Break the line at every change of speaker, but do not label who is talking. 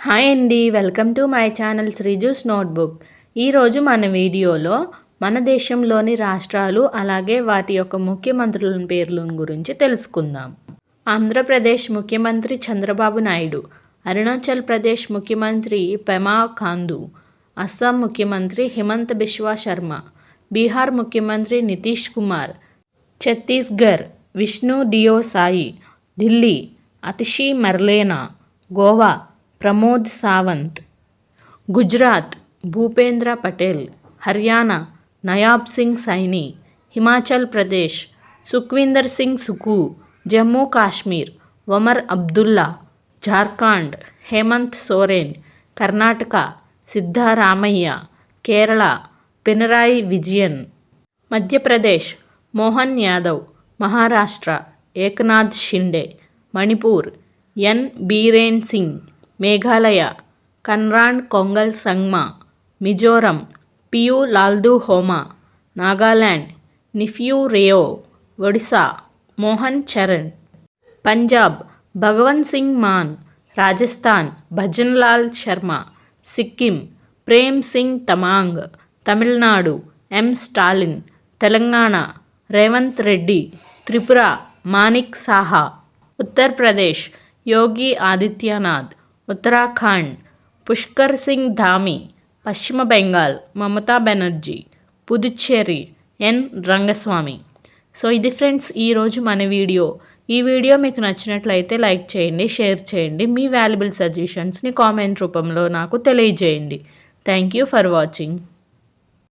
Hi అండి welcome to my channel శ్రీజూస్ notebook. ఈరోజు మన వీడియోలో మన దేశంలోని రాష్ట్రాలు అలాగే వాటి యొక్క ముఖ్యమంత్రుల పేర్ల గురించి తెలుసుకుందాం. ఆంధ్రప్రదేశ్ ముఖ్యమంత్రి చంద్రబాబు నాయుడు అరుణాచల్ ప్రదేశ్ ముఖ్యమంత్రి పెమా ఖాందు అస్సాం ముఖ్యమంత్రి హిమంత్ బిశ్వా శర్మ బీహార్ ముఖ్యమంత్రి నితీష్ కుమార్ ఛత్తీస్గఢ్ విష్ణు డియో సాయి ఢిల్లీ అతిషి మర్లేనా గోవా प्रमोद सावंत, गुजरात, भूपेंद्र पटेल, हरियाणा, नयाब सिंह सैनी, हिमाचल प्रदेश, सुखविंदर सिंह सुक्खू जम्मू काश्मीर, वमर अब्दुल्ला, झारखंड, हेमंत सोरेन, कर्नाटक, सिद्धारामय्य, केरला, पिनराई विजयन मध्य प्रदेश मोहन यादव, महाराष्ट्र, एकनाथ शिंदे, मणिपुर, एन. बीरेन सिंह మేఘాలయ కన్రాన్ కొంగల్ సంగ్మా మిజోరం పియు లాల్దు హోమా నాగాల్యాండ్ నిఫ్యూ రేయో ఒడిశా మోహన్ చరణ్. పంజాబ్ భగవన్ సింగ్ మాన్ రాజస్థాన్ భజన్లాల్ శర్మ సిక్కిం ప్రేమ్ సింగ్ తమాంగ్ తమిళనాడు ఎం స్టాలిన్ తెలంగాణ రేవంత్ రెడ్డి త్రిపుర మానిక్ సాహా. ఉత్తరప్రదేశ్ యోగి ఆదిత్యనాథ్. ఉత్తరాఖండ్ పుష్కర్ సింగ్ ధామి పశ్చిమ బెంగాల్ మమతా బెనర్జీ పుదుచ్చేరి ఎన్. రంగస్వామి. సో ఇది ఫ్రెండ్స్ ఈరోజు మన వీడియో. ఈ వీడియో మీకు నచ్చినట్లయితే లైక్ చేయండి షేర్ చేయండి మీ వాల్యుబుల్ సజెషన్స్ని కామెంట్ రూపంలో నాకు తెలియజేయండి. Thank you for watching.